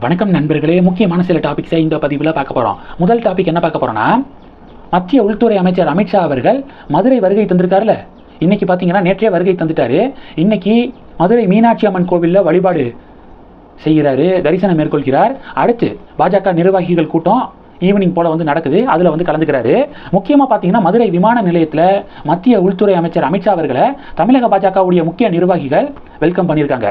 வணக்கம் நண்பர்களே. முக்கியமான சில டாபிக்ஸை இந்த பதிவில் பார்க்க போகிறோம் முதல் டாபிக் என்ன பார்க்க போகிறோன்னா மத்திய உள்துறை அமைச்சர் அமித்ஷா அவர்கள் மதுரை வருகை தந்திருக்காருல. இன்றைக்கி பார்த்தீங்கன்னா நேற்றே வருகை தந்துட்டாரு. இன்னைக்கு மதுரை மீனாட்சி அம்மன் கோவிலில் வழிபாடு செய்கிறாரு தரிசனம் மேற்கொள்கிறார். அடுத்து பாஜக நிர்வாகிகள் கூட்டம் ஈவினிங் போல் வந்து நடக்குது. அதில் வந்து கலந்துக்கிறாரு. முக்கியமாக பார்த்தீங்கன்னா மதுரை விமான நிலையத்தில் மத்திய உள்துறை அமைச்சர் அமித்ஷா அவர்களை தமிழக பாஜகவுடைய முக்கிய நிர்வாகிகள் வெல்கம் பண்ணியிருக்காங்க.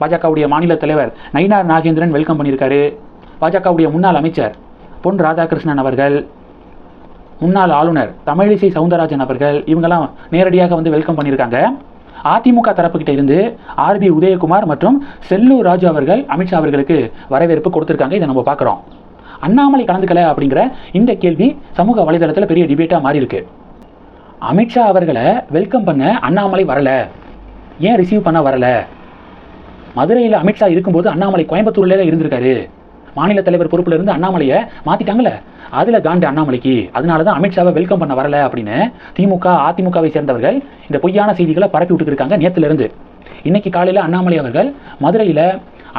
பாஜகவுடைய மாநில தலைவர் நயினார் நாகேந்திரன் வெல்கம் பண்ணியிருக்காரு. பாஜகவுடைய முன்னாள் அமைச்சர் பொன் ராதாகிருஷ்ணன் அவர்கள் முன்னாள் ஆளுநர் தமிழிசை சவுந்தரராஜன் அவர்கள் இவங்கெல்லாம் நேரடியாக வந்து வெல்கம் பண்ணியிருக்காங்க. அதிமுக தரப்புக்கிட்ட இருந்து ஆர்பி உதயகுமார் மற்றும் செல்லூர் ராஜு அவர்கள் அமித்ஷா அவர்களுக்கு வரவேற்பு கொடுத்துருக்காங்க. இதை நம்ம பார்க்குறோம். அண்ணாமலை கலந்துக்கல அப்படிங்கிற இந்த கேள்வி சமூக வலைதளத்தில் பெரிய டிபேட்டாக மாறி இருக்கு அமித்ஷா அவர்களை வெல்கம் பண்ண அண்ணாமலை வரல. ஏன் ரிசீவ் பண்ண வரல? மதுரையில் அமித்ஷா இருக்கும்போது அண்ணாமலை கோயம்புத்தூர்ல இருந்திருக்காரு. மாநில தலைவர் பொறுப்புல இருந்து அண்ணாமலையை மாத்திட்டாங்கல்ல. அதுல காண்டு அண்ணாமலைக்கு. அதனால தான் அமித்ஷாவை வெல்கம் பண்ண வரல அப்படின்னு திமுக அதிமுகவை சேர்ந்தவர்கள் இந்த பொய்யான செய்திகளை பரப்பி விட்டுருக்காங்க நேத்துல இருந்து இன்னைக்கு காலையில் அண்ணாமலை அவர்கள் மதுரையில்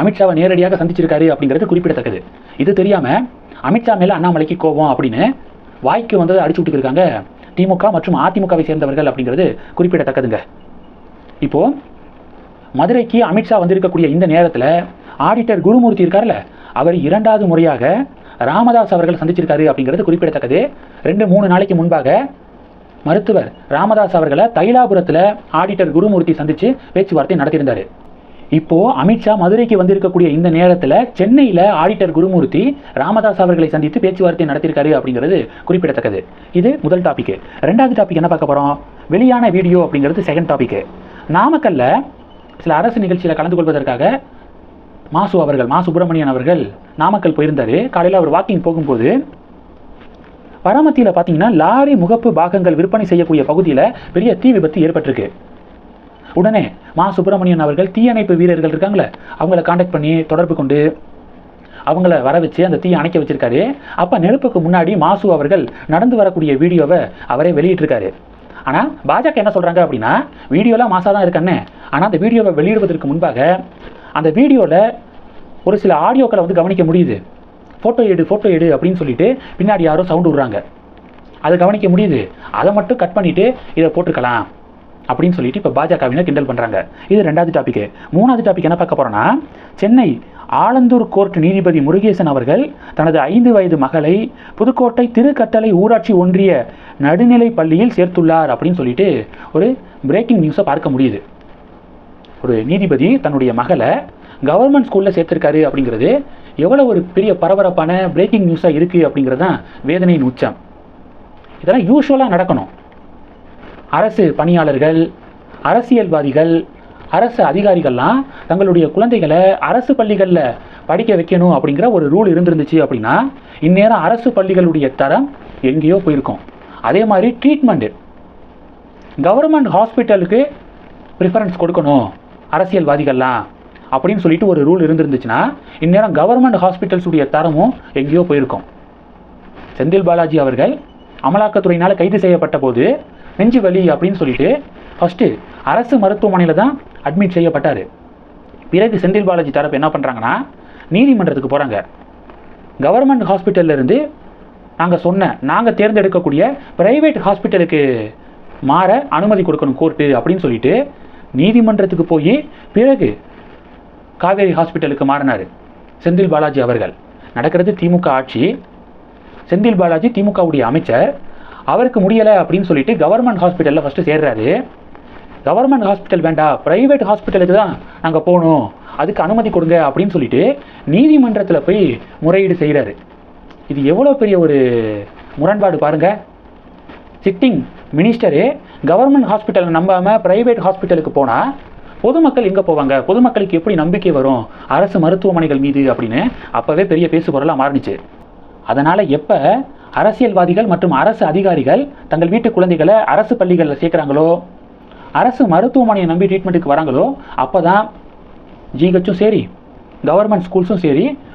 அமித்ஷாவை நேரடியாக சந்திச்சிருக்காரு அப்படிங்கிறது குறிப்பிடத்தக்கது. இது தெரியாமல் அமித்ஷா மேலே அண்ணாமலைக்கு கோபம் அப்படின்னு வாய்க்கு வந்ததை அடிச்சு விட்டுருக்காங்க திமுக மற்றும் அதிமுகவை சேர்ந்தவர்கள் அப்படிங்கிறது குறிப்பிடத்தக்கதுங்க. இப்போது மதுரைக்கு அமித்ஷா வந்திருக்கக்கூடிய இந்த நேரத்தில் ஆடிட்டர் குருமூர்த்தி இருக்கார்ல அவர் இரண்டாவது முறையாக ராமதாஸ் அவர்கள் சந்திச்சிருக்காரு அப்படிங்கிறது குறிப்பிடத்தக்கது. ரெண்டு மூணு நாளைக்கு முன்பாக மருத்துவர் ராமதாஸ் அவர்களை தைலாபுரத்தில் ஆடிட்டர் குருமூர்த்தி சந்தித்து பேச்சுவார்த்தை நடத்தியிருந்தார். இப்போது அமித்ஷா மதுரைக்கு வந்திருக்கக்கூடிய இந்த நேரத்தில் சென்னையில் ஆடிட்டர் குருமூர்த்தி ராமதாஸ் அவர்களை சந்தித்து பேச்சுவார்த்தை நடத்தியிருக்காரு அப்படிங்கிறது குறிப்பிடத்தக்கது. இது முதல் டாபிக் ரெண்டாவது டாபிக் என்ன பார்க்க போகிறோம் வெளியான வீடியோ அப்படிங்கிறது செகண்ட் டாபிக் நாமக்கல்ல சில அரசு நிகழ்ச்சியில் கலந்து கொள்வதற்காக மாசு அவர்கள் மா சுப்பிரமணியன் அவர்கள் நாமக்கல் போயிருந்தார். காலையில் அவர் வாக்கிங் போகும்போது பரமத்தியில் பார்த்தீங்கன்னா லாரி முகப்பு பாகங்கள் விற்பனை செய்யக்கூடிய பகுதியில் பெரிய தீ விபத்து ஏற்பட்டிருக்கு. உடனே மா சுப்பிரமணியன் அவர்கள் தீயணைப்பு வீரர்கள் இருக்காங்களே அவங்கள காண்டாக்ட் பண்ணி தொடர்பு கொண்டு அவங்கள வர வச்சு அந்த தீயை அணைக்க வச்சிருக்காரு. அப்போ நெருப்புக்கு முன்னாடி மாசு அவர்கள் நடந்து வரக்கூடிய வீடியோவை அவரே வெளியிட்டிருக்காரு. ஆனால் பாஜக என்ன சொல்கிறாங்க அப்படின்னா வீடியோலாம் மாசாக தான் இருக்கண்ணே ஆனால் அந்த வீடியோவை வெளியிடுவதற்கு முன்பாக அந்த வீடியோவில் ஒரு சில ஆடியோக்களை வந்து கவனிக்க முடியுது. ஃபோட்டோ எடு ஃபோட்டோ எடு அப்படின்னு சொல்லிட்டு பின்னாடி யாரோ சவுண்டு விடுறாங்க. அதை கவனிக்க முடியுது. அதை மட்டும் கட் பண்ணிவிட்டு இதை போட்டுக்கலாம் அப்படின்னு சொல்லிட்டு இப்போ பாஜகவினர் கிண்டல் பண்ணுறாங்க இது ரெண்டாவது டாபிக் மூணாவது டாபிக் என்ன பார்க்க போகிறோன்னா சென்னை ஆலந்தூர் கோர்ட் நீதிபதி முருகேசன் அவர்கள் தனது ஐந்து வயது மகளை புதுக்கோட்டை திருக்கட்டளை ஊராட்சி ஒன்றிய நடுநிலை பள்ளியில் சேர்த்துள்ளார் அப்படின்னு சொல்லிட்டு ஒரு பிரேக்கிங் நியூஸை பார்க்க முடியுது. ஒரு நீதிபதி தன்னுடைய மகளை கவர்மெண்ட் ஸ்கூலில் சேர்த்துருக்காரு அப்படிங்கிறது எவ்வளோ ஒரு பெரிய பரபரப்பான பிரேக்கிங் நியூஸாக இருக்குது அப்படிங்கிறது தான் வேதனையின் உச்சம். இதெல்லாம் யூஸ்வலாக நடக்கணும். அரசு பணியாளர்கள் அரசியல்வாதிகள் அரசு அதிகாரிகள்லாம் தங்களுடைய குழந்தைகளை அரசு பள்ளிகளில் படிக்க வைக்கணும் அப்படிங்கிற ஒரு ரூல் இருந்திருந்துச்சு அப்படின்னா இந்நேரம் அரசு பள்ளிகளுடைய தரம் எங்கேயோ போயிருக்கும். அதே மாதிரி ட்ரீட்மெண்ட்டு கவர்மெண்ட் ஹாஸ்பிட்டலுக்கு ப்ரிஃபரன்ஸ் கொடுக்கணும். அரசியல்வாதிகள்லாம் அப்படின்னு சொல்லிட்டு ஒரு ரூல் இருந்திருந்துச்சுன்னா இந்நேரம் கவர்மெண்ட் ஹாஸ்பிட்டல்ஸுடைய தரமும் எங்கேயோ போயிருக்கும். செந்தில் பாலாஜி அவர்கள் அமலாக்கத்துறையினால் கைது செய்யப்பட்ட போது நெஞ்சு வலி அப்படின்னு சொல்லிட்டு ஃபஸ்ட்டு அரசு மருத்துவமனையில் தான் அட்மிட் செய்யப்பட்டார். பிறகு செந்தில் பாலாஜி தரப்பு என்ன பண்ணுறாங்கன்னா நீதிமன்றத்துக்கு போகிறாங்க கவர்மெண்ட் ஹாஸ்பிட்டல்லேருந்து நாங்கள் சொன்ன நாங்கள் தேர்ந்தெடுக்கக்கூடிய பிரைவேட் ஹாஸ்பிட்டலுக்கு மாற அனுமதி கொடுக்கணும் கோர்ட்டு அப்படின்னு சொல்லிட்டு நீதிமன்றத்துக்கு போய் பிறகு காவேரி ஹாஸ்பிட்டலுக்கு மாறினார். செந்தில் பாலாஜி அவர்கள். நடக்கிறது திமுக ஆட்சி. செந்தில் பாலாஜி திமுகவுடைய அமைச்சர். அவருக்கு முடியலை அப்படின்னு சொல்லிட்டு கவர்மெண்ட் ஹாஸ்பிட்டலில் ஃபஸ்ட்டு சேர்றாரு. கவர்மெண்ட் ஹாஸ்பிட்டல் வேண்டாம் ப்ரைவேட் ஹாஸ்பிட்டலுக்கு தான் நாங்கள் போகணும். அதுக்கு அனுமதி கொடுங்க அப்படின்னு சொல்லிட்டு நீதிமன்றத்தில் போய் முறையீடு செய்கிறாரு இது எவ்வளோ பெரிய ஒரு முரண்பாடு பாருங்கள் சிட்டிங் மினிஸ்டரு கவர்மெண்ட் ஹாஸ்பிட்டலை நம்பாமல் ப்ரைவேட் ஹாஸ்பிட்டலுக்கு போனால் பொதுமக்கள் எங்கே போவாங்க? பொதுமக்களுக்கு எப்படி நம்பிக்கை வரும்? அரசு மருத்துவமனைகள் மீது அப்படின்னு அப்போவே பெரிய பேசு பொருளாக அதனால் எப்போ அரசியல்வாதிகள் மற்றும் அரசு அதிகாரிகள் தங்கள் வீட்டு குழந்தைகளை அரசு பள்ளிகளில் சேர்க்குறாங்களோ அரசு மருத்துவமனையை நம்பி ட்ரீட்மெண்ட்டுக்கு வராங்களோ அப்போ தான் ஜிஹெச்சும் சரி கவர்மெண்ட் ஸ்கூல்ஸும் சரி